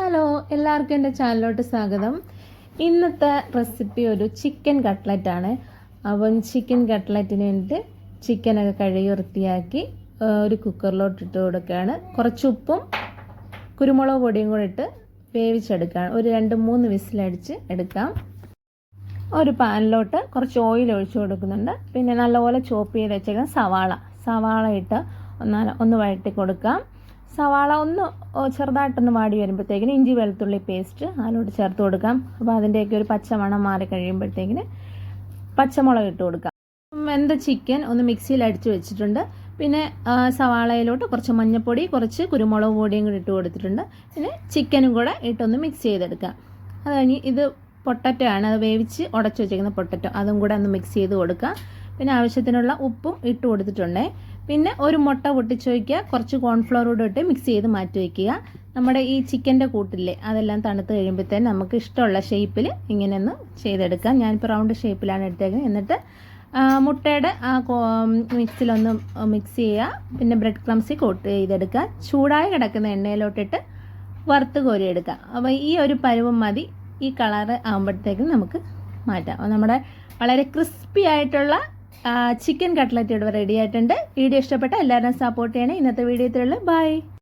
Hello എല്ലാവർക്കും എന്റെ ചാനലിലോട്ട് സ്വാഗതം. ഇന്നത്തെ റെസിപ്പി ഒരു ചിക്കൻ കട്ട്ലറ്റ് ആണ്. അപ്പം ചിക്കൻ കട്ട്ലറ്റിന് വേണ്ടിയിട്ട് ചിക്കനൊക്കെ കഴുകി വൃത്തിയാക്കി ഒരു കുക്കറിലോട്ട് ഇട്ട് കൊടുക്കുകയാണ്. കുറച്ച് ഉപ്പും കുരുമുളക് പൊടിയും കൂടെ ഇട്ട് വേവിച്ചെടുക്കുകയാണ്. ഒരു രണ്ട് മൂന്ന് വിസിലടിച്ച് എടുക്കാം. ഒരു പാനിലോട്ട് കുറച്ച് ഓയിൽ ഒഴിച്ചു കൊടുക്കുന്നുണ്ട്. പിന്നെ നല്ലപോലെ ചോപ്പ് ചെയ്ത് വെച്ചേക്കാം സവാള. സവാള ഇട്ട് ഒന്ന് ഒന്ന് വഴറ്റി കൊടുക്കാം. സവാള ഒന്ന് ചെറുതായിട്ടൊന്ന് വാടി വരുമ്പോഴത്തേക്കിന് ഇഞ്ചി വെളുത്തുള്ളി പേസ്റ്റ് അതിലോട്ട് ചേർത്ത് കൊടുക്കാം. അപ്പോൾ അതിന്റെയൊക്കെ ഒരു പച്ചമണം മാറി കഴിയുമ്പോഴത്തേക്കിന് പച്ചമുളക് ഇട്ട് കൊടുക്കാം. വെന്ത ചിക്കൻ ഒന്ന് മിക്സിയിൽ അടിച്ച് വെച്ചിട്ടുണ്ട്. പിന്നെ സവാളയിലോട്ട് കുറച്ച് മഞ്ഞൾപ്പൊടി കുറച്ച് കുരുമുളക് പൊടിയും കൂടി ഇട്ട് കൊടുത്തിട്ടുണ്ട്. പിന്നെ ചിക്കനും കൂടെ ഇട്ടൊന്ന് മിക്സ് ചെയ്തെടുക്കാം. അത് കഴിഞ്ഞ് ഇത് പൊട്ടറ്റോ ആണ് അത് വേവിച്ച് ഉടച്ച് വെച്ചേക്കുന്ന പൊട്ടറ്റോ അതും കൂടെ ഒന്ന് മിക്സ് ചെയ്ത് കൊടുക്കുക പിന്നെ ആവശ്യത്തിനുള്ള ഉപ്പും ഇട്ട് കൊടുത്തിട്ടുണ്ടേ. പിന്നെ ഒരു മുട്ട പൊട്ടിച്ച് വയ്ക്കുക. കുറച്ച് കോൺഫ്ലവർ കൂടെ ഇട്ട് മിക്സ് ചെയ്ത് മാറ്റി വയ്ക്കുക. നമ്മുടെ ഈ ചിക്കന്റെ കൂട്ടില്ലേ അതെല്ലാം തണുത്ത് കഴിയുമ്പോഴത്തേന് നമുക്ക് ഇഷ്ടമുള്ള ഷേപ്പിൽ ഇങ്ങനെ ഒന്ന് ചെയ്തെടുക്കാം. ഞാനിപ്പോൾ റൗണ്ട് ഷേപ്പിലാണ് എടുത്തേക്കുന്നത്. എന്നിട്ട് മുട്ടയുടെ ആ മിക്സിലൊന്ന് മിക്സ് ചെയ്യുക. പിന്നെ ബ്രെഡ് ക്രംസിൽ കോട്ട് ചെയ്തെടുക്കുക. ചൂടായി കിടക്കുന്ന എണ്ണയിലോട്ടിട്ട് വറുത്ത് കോരിയെടുക്കുക. അപ്പോൾ ഈ ഒരു പരുവം മതി. ഈ കളറ് ആകുമ്പോഴത്തേക്കും നമുക്ക് മാറ്റാം. നമ്മുടെ വളരെ ക്രിസ്പി ആയിട്ടുള്ള ചിക്കൻ കട്ട്ലറ്റ് ഇവിടെ റെഡി ആയിട്ടുണ്ട്. വീഡിയോ ഇഷ്ടപ്പെട്ട എല്ലാവരും സപ്പോർട്ട് ചെയ്യണേ. ഇന്നത്തെ വീഡിയോ ഇത്രയുള്ളൂ ബൈ